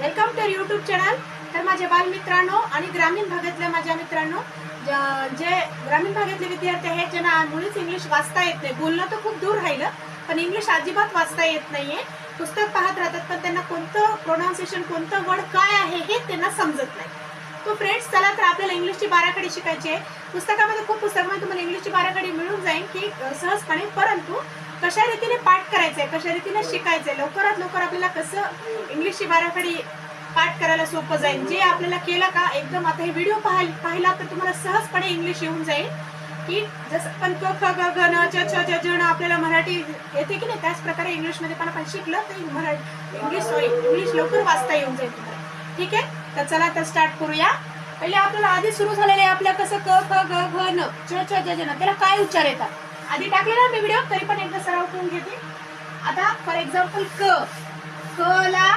Welcome to YouTube channel तर माझ्या बालमित्रांनो आणि ग्रामीण भागातल्या माझ्या मित्रांनो ज- जे ग्रामीण भागातले विद्यार्थी आहेत ज्यांना मुळीच इंग्लिश वाचता येत नाही. बोलणं तर खूप दूर राहिलं पण इंग्लिश अजिबात वाचता येत नाहीये. पुस्तक पाहत राहतात पण त्यांना कोणतं प्रोनाऊन्सिएशन कोणतं वर्ड काय आहे हे त्यांना समजत नाही. तो फ्रेंड्स चला तर आपल्याला इंग्लिशची बाराखडी शिकायची आहे. पुस्तकामध्ये खूप पुस्तकामध्ये तुम्हाला इंग्लिशची बाराखडी मिळून जाईल की सहजपणे. परंतु कशा रीतीने पाठ करायचं आहे कशा रीतीने शिकायचंय लवकरात लवकर आपल्याला कसं इंग्लिशची बाराखडी पाठ करायला सोपं जाईल? जे आपल्याला केलं का एकदम आता हे व्हिडिओ पाहिला तर तुम्हाला सहजपणे इंग्लिश येऊन जाईल की जसं पण क ख ग घ न च छ ज न आपल्याला मराठी येते की नाही त्याचप्रकारे इंग्लिशमध्ये पण आपण शिकलं तर मराठी इंग्लिश सॉरी इंग्लिश लवकर वाचता येऊन जाईल तुम्हाला. ठीक आहे? तर चला तर स्टार्ट करूया. पहिले आपल्याला आधी सुरू झालेले आहे आपल्या कसं क ख ग घ न च च ज न. त्याला काय उच्चार येतात? आधी टाकलेला मी व्हिडिओ तरी पण एकदा सराव करून घेते. आता फॉर एक्झाम्पल क. क ला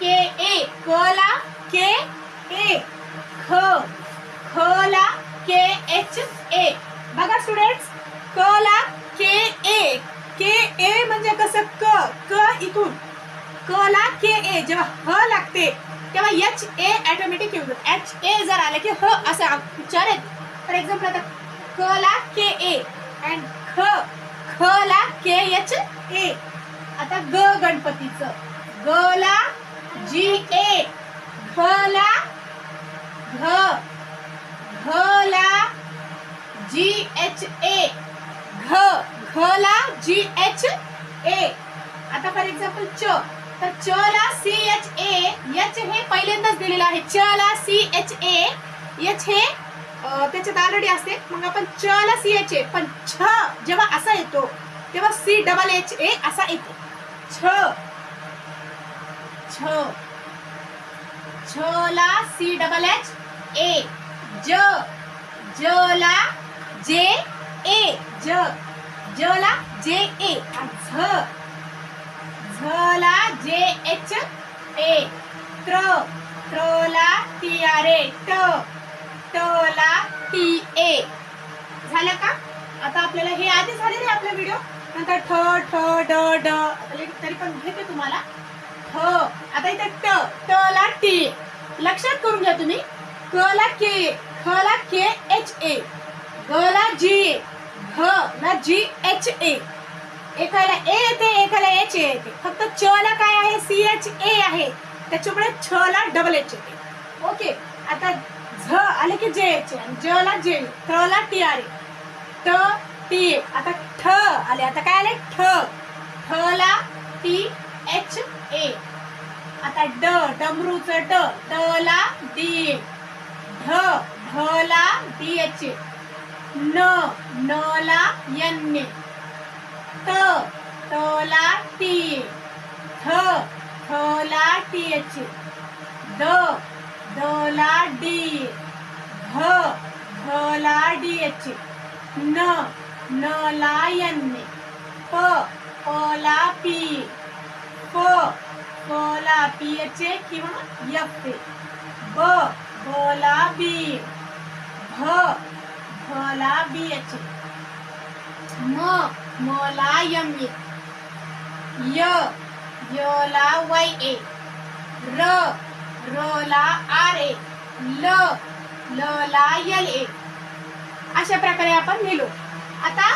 के ए. क ला के ए. ख. ख ला के एच ए. बघा स्टुडंट्स क ला के ए. के ए म्हणजे कसं? क क इथून. क ला के ए. जेव्हा ह लागते तेव्हा एच ए ॲटोमॅटिक येऊन एच ए जर आले की ह असं उच्चार आहेत. फॉर एक्झाम्पल आता क ला के ए अँड ख ख ला के एच ए आता ग गणपतीचं. ग ला जी ए घ ला घ घ ला जी एच ए घ घ ला जी एच ए आता फॉर एक्झाम्पल च तर च ला सी एच ए एच हे पहिल्यांदाच दिलेलं आहे. च ला सी एच ए एच हे त्याच्यात ऑलरेडी असते. मग आपण च ला सी एच ए पण छ जेव्हा असा येतो तेव्हा सी डबल एच ए असा येतो. छ. छ. छ ला सी डबल एच ए ज. ज ला जे ए ज. ज ला जे ए झ. झला जे एच ए त्र त्रला टी आर ए ट टला टी ए झालं का? आता आपल्याला हे आधी झाले रे आपला व्हिडिओ नंतर ठ ठ ड ड. तरी पण घेते तुम्हाला. ठ. आता इथे ट टला टी लक्षात करून घ्या तुम्ही. क ला के ख ला के एच ए ग ला जी घ ला जी एच ए एकाला ए येते एकाला एच ए येते. फक्त च ला काय आहे? सी एच ए आहे. त्याच्यामुळे छ ला डबल एच येते. ओके आता झ आले की जे एच आणि ज ला जे ट ला टी आर ए. ट टी ए. आता ठ आले. आता काय आले? ठ. ठ ला टी एच ए. आता ड डमरूचं ड. ड ला डी ए. ढ ढ ला डी एच ए. न न ला एन ए. त तला ला टी थ थला टी एच द दला डी ए ध डी एच न नला एन प पला पी प पला पी एच ए किंवा यफ. ए ब भला बी भ बी एच म मला यम ए य यला वाय ए र रला ला आर ए ल ल ला ए अशा प्रकारे आपण लिहिलो. आता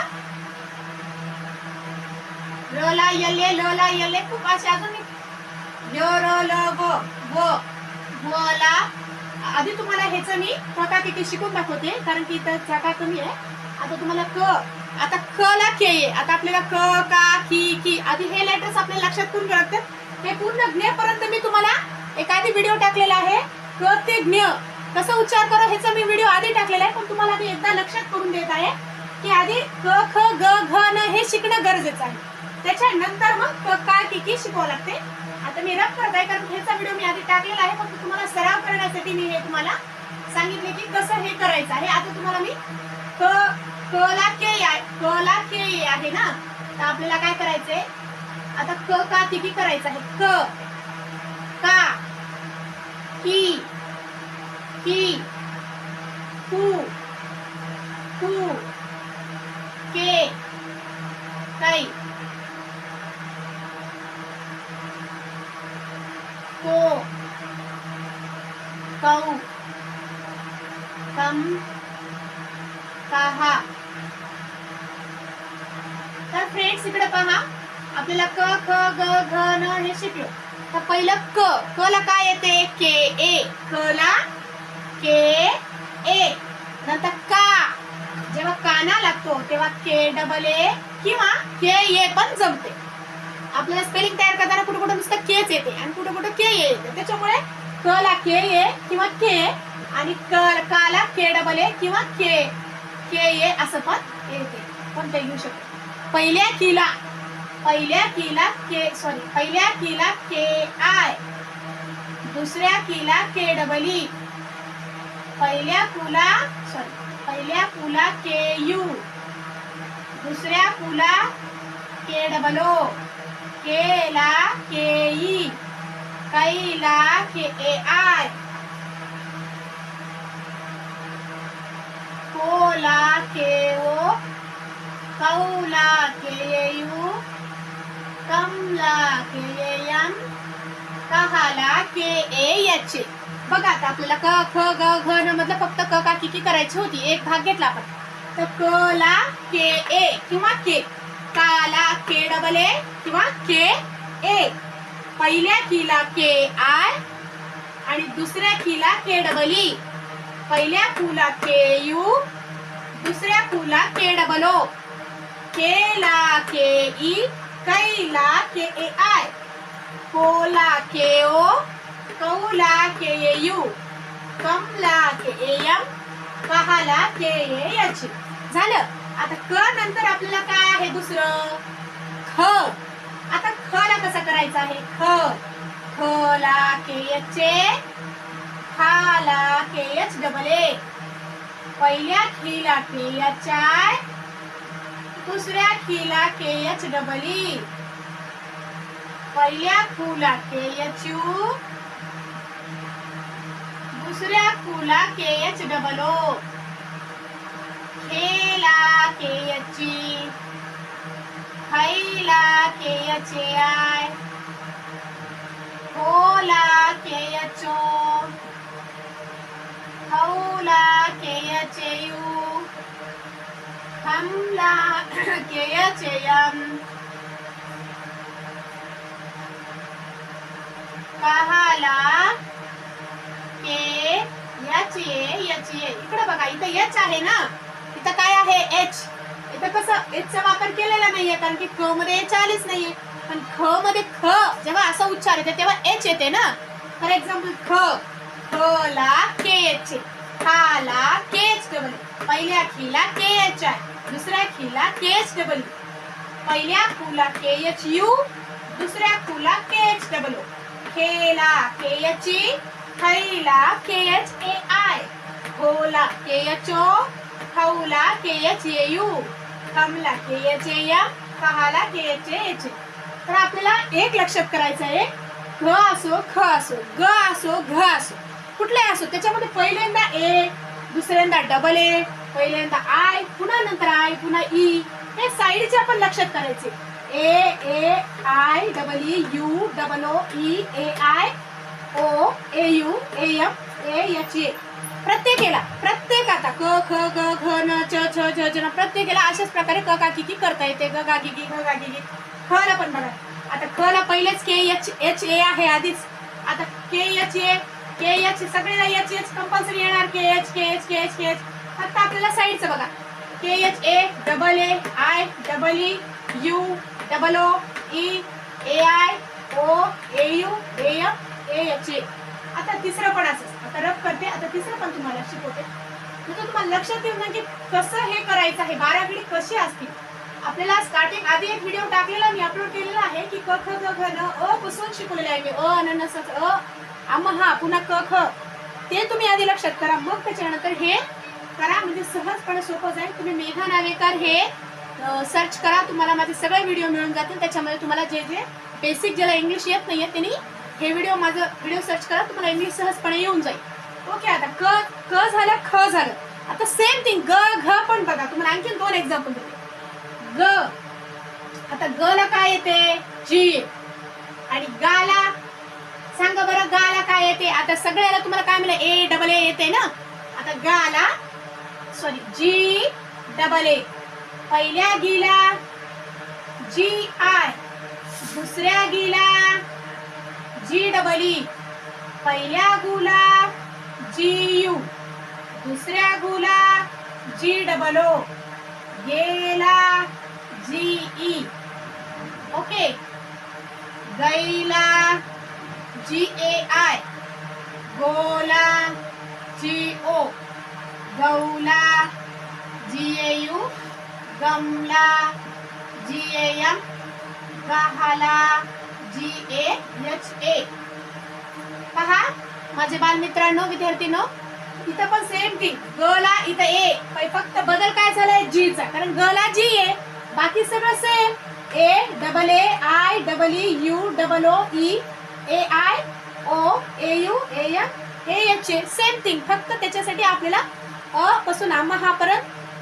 र ला यल ए ल ला यल ए खूप असे अजून य र ल ग व व ला आधी तुम्हाला ह्याचं मी ठोका किती शिकून दाखवते कारण की इथं जागा कमी आहे. आता तुम्हाला क आता क ला के आहे. आता आपल्याला क का की की आधी हे लेटर्स आपल्याला लक्षात करून घ्यावं लागतात हे पूर्ण ज्ञपर्यंत मी तुम्हाला एखादी व्हिडिओ टाकलेला आहे. क ते ज्ञ कसं उच्चार करा ह्याचा मी व्हिडिओ आधी टाकलेला आहे पण तुम्हाला मी एकदा लक्षात करून देत आहे की आधी क ख ग घ न हे शिकणं गरजेचं आहे. त्याच्यानंतर मग क का की की शिकवावं लागते. आता मी रफ करत आहे कारण ह्याचा व्हिडिओ मी आधी टाकलेला आहे फक्त तुम्हाला सराव करण्यासाठी मी हे तुम्हाला सांगितले की कसं हे करायचं आहे. आता तुम्हाला मी क क ला के आहे क ला के आहे ना? तर आपल्याला काय करायचंय? आता क का तिकी करायचं आहे? क. का. की. की. कु. कु. के. कै कौ कम कहा तर फ्रेंड्स इकडे पहा आपल्याला क ख ग घ न हे शिकलो तर पहिलं क. क ला काय येते? के ए. क ला के ए. नंतर का. जेव्हा काना लागतो तेव्हा के डबल ए किंवा के ए पण जमते. आपल्याला स्पेलिंग तयार करताना कुठे कुठे नुसतं केच येते आणि कुठे कुठे के ए येते. त्याच्यामुळे क ला के ए किंवा के आणि क का ला के डबल ए किंवा के के ए असं पण येते. पण ते घेऊ शकतो. पहिल्या किला पहिल्या किला के सॉरी पहिल्या किला के आय दुसऱ्या किला के डबल ई पहिल्या सॉरी पहिल्या के यू दुसऱ्या K double O K E Kaila K A I कोला के ओ कौला के यू कमला के कहाला के ए एच. बघा आता आपल्याला क ख ग घ न मधलं फक्त क का किती करायची होती एक भाग घेतला आपण. तर क ला के ए किंवा के काला के डबल ए किंवा के ए. पहिल्या कीला के आय आणि दुसऱ्या कीला के डबल ई e. पहिल्या कुला के यू दुसऱ्या कुला के डबल ओ केला K E K I Kola, K-O. Kaula, K-E-U. कमला के ए एम कहाला के ए एच झालं. आता क नंतर आपल्याला काय आहे दुसरं? ख. आता ख ला कसं करायचं आहे? ख. ख ला के एच ए खाला के एच डबल ए. पहिल्या खीला के एच आय दुसऱ्या खिला के एच डबल ई. पहिल्या खुला के एच यू. दुसऱ्या खुला के एच डबल ओ. खेला के एच ई. खैला के एच ए आय. होला के एच ओ. हौला हमला के ए एम कहाला के एच इकडे बघा इथं एच आहे ना? इथं काय आहे? एच इथं कसं एचचा वापर केलेला नाहीये कारण की ख मध्ये एच आलीच नाहीये. पण ख मध्ये ख जेव्हा असा उच्चार येते तेव्हा एच येते ना? फॉर एक्झाम्पल ख. ख ला के एच खाला के एच डबल पहिल्या खीला के एच आहे. दुसऱ्या खीला के एच डबल पहिल्या खुला के एच यू दुसऱ्या खुला के एच डबल ओ खेला के एच ई खैला के एच ए आय होला के एच ओ खौला के एच ए यू कमला के एच ए एम कहाला के एच ए एच तर आपल्याला एक लक्षात करायचं आहे. घ असो ख असो ग असो घ असो. कुठलाही असो? त्याच्यामध्ये पहिल्यांदा ए दुसऱ्यांदा डबल ए पहिल्यांदा आय पुन्हा नंतर आय पुन्हा ई हे साईडचे आपण लक्षात करायचे. A A I double E U double O E A I O A U A M A H A प्रत्येकेला प्रत्येक आता क ख ग घ न च छ झ ज न प्रत्येकेला अशाच प्रकारे क का की की करता येते. ग गा गी गी घ गा गी. गी ख ला पण बघा. आता ख ला पहिलेच के एच एच ए आहे आधीच. आता K H A K H सगळ्याला एच एच कंपल्सरी येणार. K H K H K H K H फक्त आपल्याला साईडचं बघा. K H A double A I double E U double O E A I O A U A M A H A आता तिसरं पण असंच आता रफ करते. आता तिसरं पण तुम्हाला शिकवते. म्हणजे तुम्हाला लक्षात येऊ ना की कसं हे करायचं आहे. बारा घडी कशी असतील. आपल्याला स्टार्टिंग आधी एक व्हिडिओ टाकलेला मी अपलोड केलेला आहे की क ख ग घ न अ पासून शिकवलेलं आहे मी. अ अननस अ आम हा पुन्हा क ख. ते तुम्ही आधी लक्षात करा. मग त्याच्यानंतर हे करा म्हणजे सहजपणे सोपं जाईल. तुम्ही मेघा नावेकर हे सर्च करा. तुम्हाला माझे सगळे व्हिडिओ मिळून जातील. त्याच्यामध्ये तुम्हाला जे जे बेसिक ज्याला इंग्लिश येत नाहीये त्यांनी हे व्हिडिओ माझं व्हिडिओ सर्च करा. तुम्हाला इंग्लिश सहजपणे येऊन जाईल. ओके आता क क झालं ख झालं. आता सेम थिंग ग घ पण बघा. तुम्हाला आणखी दोन एक्झाम्पल देते. ग. आता ग ला काय येते? जी. आणि गाला सांगा बरं गाला काय येते? आता सगळ्याला तुम्हाला काय मिळेल? ए डबल ए येते ना? आता गाला सॉरी जी डबल ए पहिल्या गीला जी आय दुसऱ्या गीला जी डबल ई पहिल्या गुला जी यू दुसऱ्या गुला जी डबल ओ गेला जी ई ओके गैला जी ए आय गोला G O Gaula G A you गमला जी ए एम गहाला जी ए एच ए. पहा माझे बालमित्रांनो विद्यार्थीनो इथं पण सेम थिंग ग ला इथं ए. पण फक्त बदल काय झालाय? जी चा कारण ग ला जी ए बाकी सगळं same A double A I double E U double O E A I O A U A M A H A same thing फक्त त्याच्यासाठी आपल्याला अ पासून आम्हा हा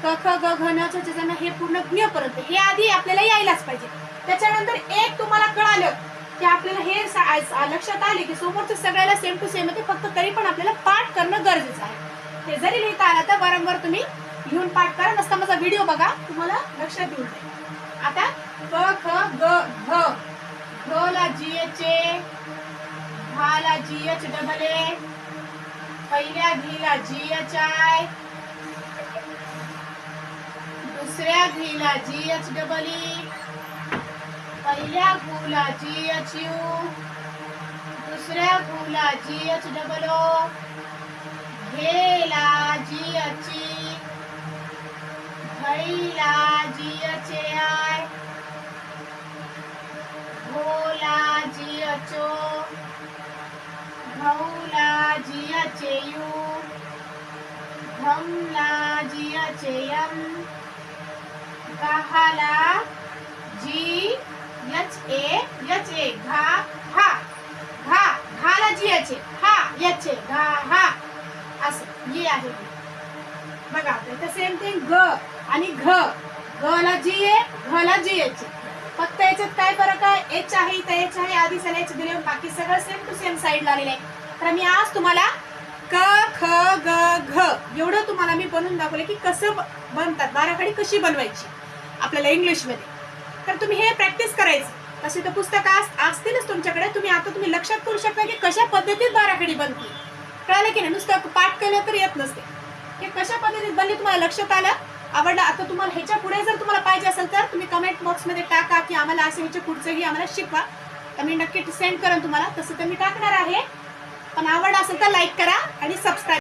क ख ग घ न च हे पूर्ण ज्ञ पर्यंत. हे आधी आपल्याला यायलाच पाहिजे. त्याच्यानंतर एक तुम्हाला कळालं की आपल्याला हे लक्षात आले की समोरचं सगळ्याला सेम टू सेम येते फक्त तरी पण आपल्याला पाठ करणं गरजेचं आहे. ते जरी लिहिता आलं तर वारंवार तुम्ही लिहून पाठ करा नसता माझा व्हिडिओ बघा तुम्हाला लक्षात येऊन जाईल. आता क ख ग घ. घ ला जी एच ए घा ला जी एच डबल ए पहिल्या घीला जी एच आय. दुसऱ्या घीला जी एच डबल ई. पहिल्या गुला जी एच यू. दुसऱ्या गुला जी एच डबल ओ. घेला जी एच ई. घैला जी एच ए आय. घोला G H O. घऊला G A U G H A M गहाला G H A H A घा हा। घा घाला जी एच ए हा यच ए घा हा। असं ये आहे. बघा आता सेम थिंग ग आणि घ. ग ला जी ए घ ला जी एच ए फक्त याच्यात काय फरक आहे? एच आहे इथं एच आहे आधी सला एच दिले बाकी सगळं सेम टू सेम साईड आलेलं आहे. तर मी आज तुम्हाला क ख ग घ. एवढं तुम्हाला मी बनवून दाखवलं की कसं ब- बनतात बाराखडी कशी बनवायची आपल्याला इंग्लिशमध्ये. तर तुम्ही हे प्रॅक्टिस करायचं. तसे तर पुस्तकं आस असतीलच तुमच्याकडे. तुम्ही आता तुम्ही लक्षात करू शकता की कशा पद्धतीत बाराखडी बनते. कळालं की नाही? नुसतं पाठ केलं तर येत नसते. हे कशा पद्धतीत बनली तुम्हाला लक्षात आलं? आवडलं? आता तुम्हाला ह्याच्या पुढे जर तुम्हाला पाहिजे असेल तर तुम्ही कमेंट बॉक्समध्ये टाका की आम्हाला असं ह्याच्या पुढचंही आम्हाला शिकवा. तर मी नक्की सेंड करेन तुम्हाला. तसं तर मी टाकणार आहे. पण आवड असेल तर लाईक करा आणि सबस्क्राईब